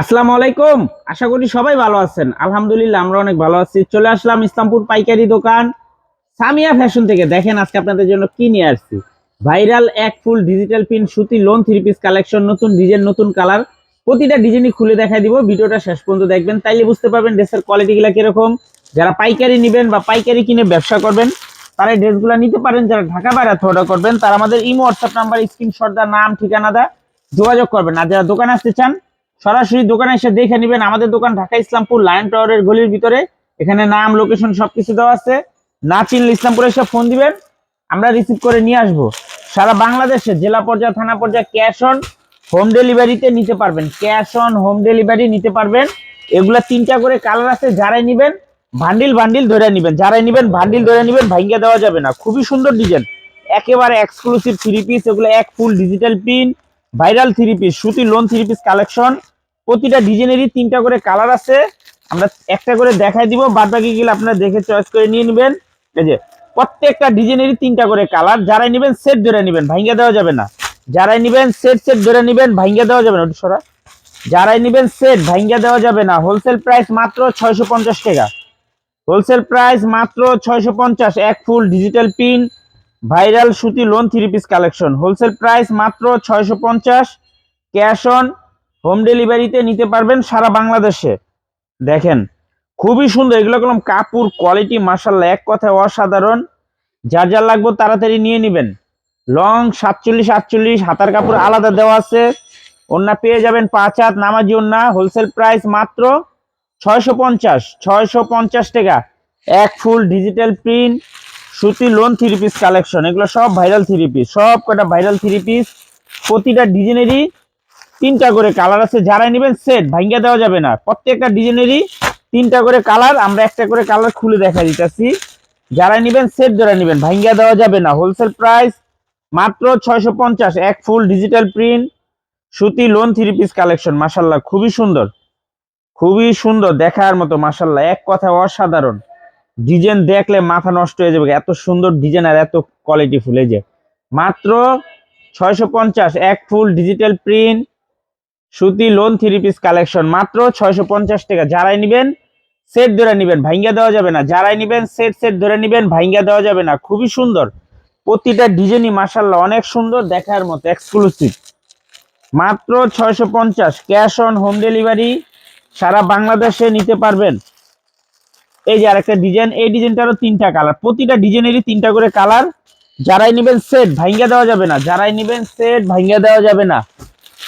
আসসালামু আলাইকুম। আশা করি সবাই ভালো আছেন। আলহামদুলিল্লাহ, আমরা অনেক ভালো আছি। চলে আসলাম ইসলামপুর পাইকারি দোকান। সামিয়া ফ্যাশন থেকে দেখেন আজকে আপনাদের জন্য কি নিয়ে আসছি। ভাইরাল এক ফুল ডিজিটাল পিন সুতি লোন থ্রি পিস কালেকশন, নতুন ডিজাইন, নতুন কালার। প্রতিটা ডিজাইনই খুলে দেখাই দিব। ভিডিওটা শেষ পর্যন্ত দেখবেন। তাইলে বুঝতে পারবেন ড্রেসের কোয়ালিটিগুলো কীরকম। যারা পাইকারি নেবেন বা পাইকারি কিনে ব্যবসা করবেন, তারা এই ড্রেসগুলো নিতে পারেন। যারা ঢাকা বাইরে অর্ডার করবেন, তারা আমাদের ইমো, হোয়াটসঅ্যাপ নাম্বার, স্ক্রিনশট দা নাম, ঠিকানা দা যোগাযোগ করবেন। আর যারা দোকানে আসতে চান সরাসরি দোকানে এসে দেখে নেবেন আমাদের দোকান ঢাকা ইসলামপুর লায়ন টাওয়ারের গলির ভিতরে। এখানে নাম, লোকেশন সবকিছু দেওয়া আছে। না চিনলে ইসলামপুরে এসে ফোন দিবেন, আমরা রিসিভ করে নিয়ে আসব। সারা বাংলাদেশে জেলা পর্যায়ে, থানা পর্যায়ে ক্যাশ অন হোম ডেলিভারিতে নিতে পারবেন। ক্যাশ অন হোম ডেলিভারি নিতে পারবেন। এগুলা তিনটা করে কালার আছে, যারাই নিবেন ভান্ডিল ভান্ডিল ধরে নিবেন। যারাই নিবেন ভান্ডিল ধরে নিবেন, ভাঙ্গিয়ে দেওয়া যাবে না। খুবই সুন্দর ডিজাইন একেবারে এক্সক্লুসিভ থ্রি পিস এগুলো এক full digital print viral three piece সুতি লোন থ্রি পিস কালেকশন প্রতিটা ডিজাইনেরই তিনটা করে কালার আছে। আমরা একটা করে দেখাই দিব বাদ বাকি গুলো আপনারা দেখে চয়েস করে নিয়ে নেবেন। এই যে, প্রত্যেকটা ডিজাইনেরই তিনটা করে কালার যারাই নেবেন সেট ধরে নেবেন ভাঙ্গা দেওয়া যাবে না। যারাই নেবেন সেট সেট ধরে নেবেন ভাঙ্গা দেওয়া যাবে না। ওটা সরা। যারাই নেবেন সেট ভাঙ্গা দেওয়া যাবে না। হোলসেল প্রাইস মাত্র ছয়শো পঞ্চাশ টাকা। হোলসেল প্রাইস মাত্র ছয়শো এক ফুল ডিজিটাল পিন ভাইরাল সুতি lawn three piece collection wholesale price মাত্র ছয়শো পঞ্চাশ। ক্যাশ অন হোম ডেলিভারিতে নিতে পারবেন সারা বাংলাদেশে। দেখেন, খুবই সুন্দর। এগুলো কলম কাপড় কোয়ালিটি মার্শাল্লাহ এক কথায় অসাধারণ। যার যার লাগবে তাড়াতাড়ি নিয়ে নেবেন। লং সাতচল্লিশ, আটচল্লিশ, হাতার কাপড় আলাদা দেওয়া আছে। ওন্না পেয়ে যাবেন পাঁচ হাত, নামাজি ওন্না হোলসেল প্রাইস মাত্র ছয়শো পঞ্চাশ ছয়শো পঞ্চাশ টাকা। এক ফুল ডিজিটাল প্রিন্ট সুতি লোন থ্রি পিস কালেকশন এগুলো সব ভাইরাল থ্রি পিস সব কটা ভাইরাল থ্রি পিস প্রতিটা ডিজাইনেরই তিনটা করে কালার আছে। যারাই নেবেন সেট ভাঙ্গা দেওয়া যাবে না। প্রত্যেকটা ডিজাইনেরই তিনটা করে কালার আমরা একটা করে কালার খুলে দেখা দিতেছি। যারাই নেবেন সেট ধরে নেবেন ভাঙ্গা দেওয়া যাবে না। হোলসেল প্রাইস মাত্র ছয়শো পঞ্চাশ, এক ফুল ডিজিটাল প্রিন্ট সুতি লোন থ্রি পিস কালেকশন মাসাল্লাহ খুবই সুন্দর। খুবই সুন্দর, দেখার মতো মাসাল্লাহ এক কথা অসাধারণ। ডিজাইন দেখলে মাথা নষ্ট হয়ে যাবে। এত সুন্দর ডিজাইন আর এত কোয়ালিটি ফুল, এই যে। মাত্র ছয়শো পঞ্চাশ, এক ফুল ডিজিটাল প্রিন্ট সুতি লোন থ্রি পিস কালেকশন মাত্র ছয়শো পঞ্চাশ টাকা। যারাই নিবেন সেট ধরে নিবেন, ভাঙ্গা দেওয়া যাবে না। যারাই নিবেন সেট সেট ধরে নিবেন, ভাঙ্গা দেওয়া যাবে না। খুবই সুন্দর। প্রতিটা ডিজাইনই মাসাল্লাহ অনেক সুন্দর দেখার মতো এক্সক্লুসিভ মাত্র ছয়শো পঞ্চাশ ক্যাশ অন হোম ডেলিভারি সারা বাংলাদেশে নিতে পারবেন। এই যে আরেকটা ডিজাইন এই ডিজাইনটারও তিনটা কালার প্রতিটা ডিজাইনেরই তিনটা করে কালার যারাই নেবেন সেট ভাঙ্গা দেওয়া যাবে না। যারাই নেবেন সেট ভাঙ্গা দেওয়া যাবে না।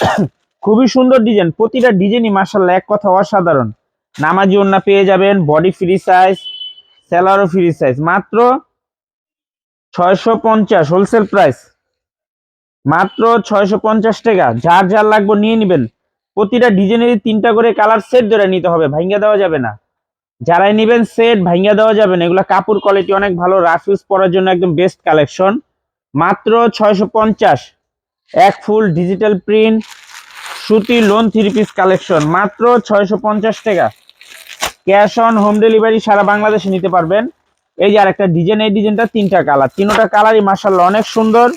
খুবই সুন্দর ডিজাইন প্রতিটা ডিজাইনই মার্শাল্লাহ এক কথা অসাধারণ। নামাজি ওন্না পেয়ে যাবেন বডি ফ্রি সাইজ স্যালারও ফ্রি সাইজ মাত্র ছয়শো পঞ্চাশ হোলসেল প্রাইস মাত্র ছয়শো পঞ্চাশ টাকা। যার যার লাগবে নিয়ে নেবেন। প্রতিটা ডিজাইনেরই তিনটা করে কালার সেট ধরে নিতে হবে। ভাঙ্গা দেওয়া যাবে না। যারাই নেবেন সেট ভাঙ্গা দেওয়া যাবে না, এগুলো কাপড় কোয়ালিটি অনেক ভালো রাফ ইউজ পরার জন্য একদম বেস্ট কালেকশন মাত্র ছয়শো পঞ্চাশ, এক ফুল ডিজিটাল প্রিন্ট সুতি লোন থ্রি পিস কালেকশন মাত্র ছয়শো পঞ্চাশ টাকা। ক্যাশ অন হোম ডেলিভারি সারা বাংলাদেশে নিতে পারবেন। এই যে আরেকটা ডিজাইন এই ডিজাইনটা তিনটা কালার তিনটা কালারই মাসাল্লাহ অনেক সুন্দর।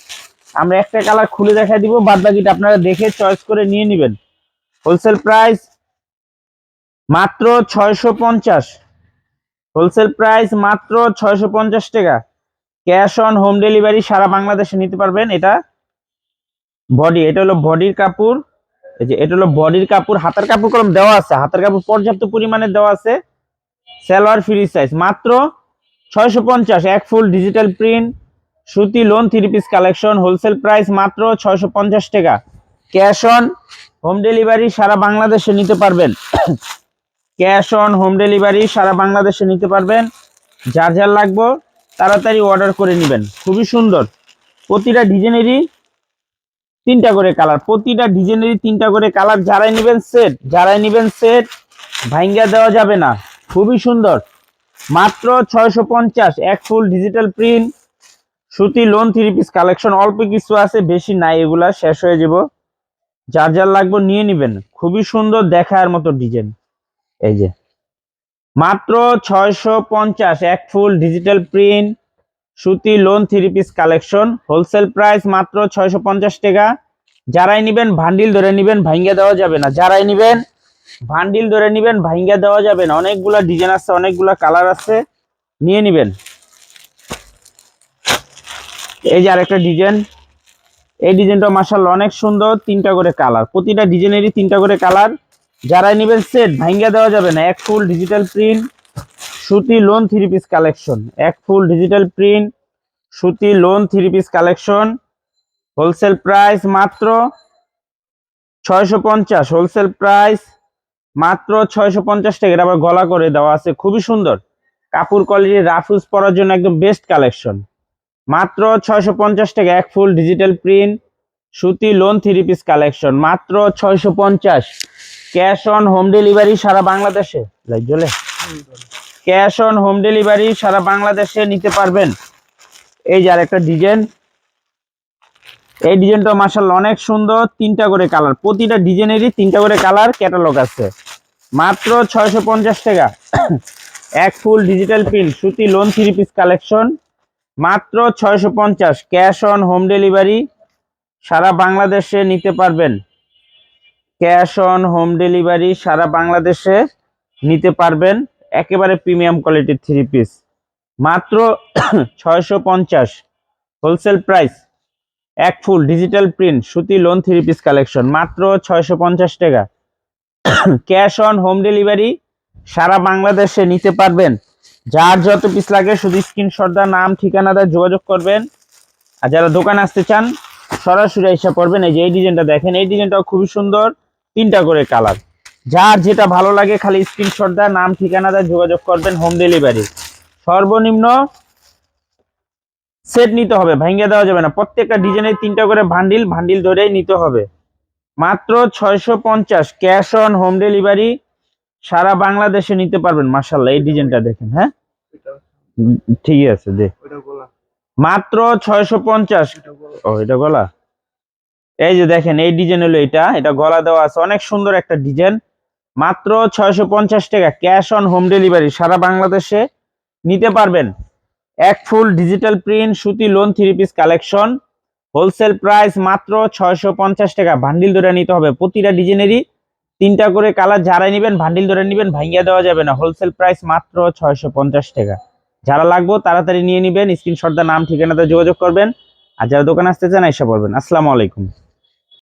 আমরা একটা কালার খুলে দেখা দিব বাদ বাকিটা আপনারা দেখে চয়েস করে নিয়ে নেবেন। হোলসেল প্রাইস মাত্র ছয়শো পঞ্চাশ। হোলসেল প্রাইস মাত্র ছয়শো পঞ্চাশ টাকা। ক্যাশ অন হোম ডেলিভারি সারা বাংলাদেশে নিতে পারবেন এটা। বডি এটা হলো বডির কাপড়। এই যে, এটা হলো বডির কাপড়। হাতার কাপড় কলম দেওয়া আছে। হাতার কাপড় পর্যাপ্ত পরিমাণে দেওয়া আছে। সালোয়ার ফ্রি সাইজ মাত্র ছয়শো পঞ্চাশ। এক ফুল ডিজিটাল প্রিন্ট সুতি lawn three piece collection wholesale price মাত্র ছয়শো পঞ্চাশ টাকা। ক্যাশ অন হোম ডেলিভারি সারা বাংলাদেশে নিতে পারবেন। ক্যাশ অন হোম ডেলিভারি সারা বাংলাদেশে নিতে পারবেন। যার যার লাগবে, তাড়াতাড়ি অর্ডার করে নেবেন। খুবই সুন্দর। প্রতিটা ডিজাইনেরই তিনটা করে কালার। প্রতিটা ডিজাইনেরই তিনটা করে কালার। যারাই নেবেন সেট যারাই নেবেন সেট ভাঙ্গা দেওয়া যাবে না। খুবই সুন্দর। মাত্র ছয়শো পঞ্চাশ, এক ফুল ডিজিটাল প্রিন্ট সুতি লোন থ্রি পিস কালেকশন অল্প কিছু আছে, বেশি নাই, এগুলা শেষ হয়ে যাব। যার যার লাগবে, নিয়ে নেবেন। খুবই সুন্দর দেখার মতো ডিজাইন। এই যে। মাত্র ছয়শো পঞ্চাশ, এক ফুল ডিজিটাল প্রিন্ট সুতি lawn three piece collection wholesale price মাত্র ছয়শো পঞ্চাশ টাকা। যারাই নিবেন ভান্ডিল ধরে নিবেন, ভাঙ্গে দেওয়া যাবে না। যারাই নিবেন ভান্ডিল ধরে নিবেন, ভাঙ্গা দেওয়া যাবে না। অনেকগুলা ডিজাইন আছে, অনেকগুলা কালার আছে, নিয়ে নিবেন। এই যে আরেকটা ডিজাইন এই ডিজাইনটা মাসাল অনেক সুন্দর, তিনটা করে কালার প্রতিটা ডিজাইনেরই তিনটা করে কালার যারা নিবেন সেট ভাঙ্গা দেওয়া যাবে না। এক ফুল ডিজিটাল প্রিন্ট সুতি লোন থ্রি পিস কালেকশন এক ফুল ডিজিটাল প্রিন্ট সুতি lawn three piece collection wholesale price মাত্র ছয়শো পঞ্চাশ। হোলসেল প্রাইস মাত্র ছয়শো পঞ্চাশ টাকা। আবার গলা করে দেওয়া আছে। খুবই সুন্দর। কাপড় কোয়ালিটি রাফুজ পরার জন্য একদম বেস্ট কালেকশন মাত্র ছয়শো পঞ্চাশ টাকা। এক ফুল ডিজিটাল প্রিন্ট সুতি লোন থ্রি পিস কালেকশন মাত্র ছয়শো পঞ্চাশ। ক্যাশ অন হোম ডেলিভারি সারা বাংলাদেশে? লাইট জ্বলে? ক্যাশ অন হোম ডেলিভারি সারা বাংলাদেশে নিতে পারবেন। এই যে আরেকটা ডিজাইন। এই ডিজাইনটা মার্শাল অনেক সুন্দর, তিনটা করে কালার। প্রতিটা ডিজাইনেরই তিনটা করে কালার ক্যাটালগ আছে। মাত্র ছয়শো পঞ্চাশ টাকা। এক ফুল ডিজিটাল প্রিন্ট, সুতি লোন থ্রি পিস কালেকশন। মাত্র ছয়শো পঞ্চাশ। ক্যাশ অন হোম ডেলিভারি সারা বাংলাদেশে নিতে পারবেন। ক্যাশ অন হোম ডেলিভারি সারা বাংলাদেশে নিতে পারবেন। একেবারে প্রিমিয়াম কোয়ালিটির থ্রি পিস। মাত্র ছয়শো পঞ্চাশ। হোলসেল প্রাইস এক ফুল ডিজিটাল প্রিন্ট, সুতি লোন, থ্রি পিস কালেকশন। মাত্র ছয়শো পঞ্চাশ টাকা। ক্যাশ অন হোম ডেলিভারি সারা বাংলাদেশে নিতে পারবেন। যার যত পিস লাগে শুধু স্ক্রিনশট দা নাম, ঠিকানা দা যোগাযোগ করবেন। আর যারা দোকানে আসতে চান, সরাসরি এসে পড়বেন। এই যে এই ডিজাইনটা দেখেন, এই ডিজাইনটাও খুবই সুন্দর। তিনটা করে কালার। যার যেটা ভালো লাগে খালি স্ক্রিনশট দা নাম ঠিকানা দেয় যোগাযোগ করবেন হোম ডেলিভারি সর্বনিম্ন সেট নিতে হবে ভাঙ্গে দেওয়া যাবে না। প্রত্যেকটা ডিজাইনের তিনটা করে ভান্ডিল ভান্ডিল ধরেই নিতে হবে। মাত্র ছয়শো পঞ্চাশ ক্যাশ অন হোম ডেলিভারি সারা বাংলাদেশে নিতে পারবেন মার্শাল্লাহ এই ডিজাইনটা দেখেন হ্যাঁ? উম, ঠিক আছে দে। মাত্র ছয়শো পঞ্চাশ ও এটা গলা? এই যে দেখেন, এই ডিজাইন হলো এটা। এটা গলা দেওয়া আছে, অনেক সুন্দর একটা ডিজাইন মাত্র ছয়শো পঞ্চাশ টাকা ক্যাশ অন হোম ডেলিভারি সারা বাংলাদেশে নিতে পারবেন। এক ফুল ডিজিটাল প্রিন্ট সুতি lawn three piece collection wholesale price মাত্র ছয়শো পঞ্চাশ টাকা ভান্ডিল ধরে নিতে হবে। প্রতিটা ডিজাইনেরই তিনটা করে কালার যারাই নেবেন ভান্ডিল ধরে নেবেন, ভাঙ্গিয়া দেওয়া যাবে না। হোলসেল প্রাইস মাত্র ছয়শো পঞ্চাশ টাকা। যারা লাগবে তাড়াতাড়ি নিয়ে নেবেন স্ক্রিনশট দা নাম, ঠিকানাতে যোগাযোগ করবেন। আর যারা দোকানে আসতে চান, এসে পড়বেন আসসালামু আলাইকুম।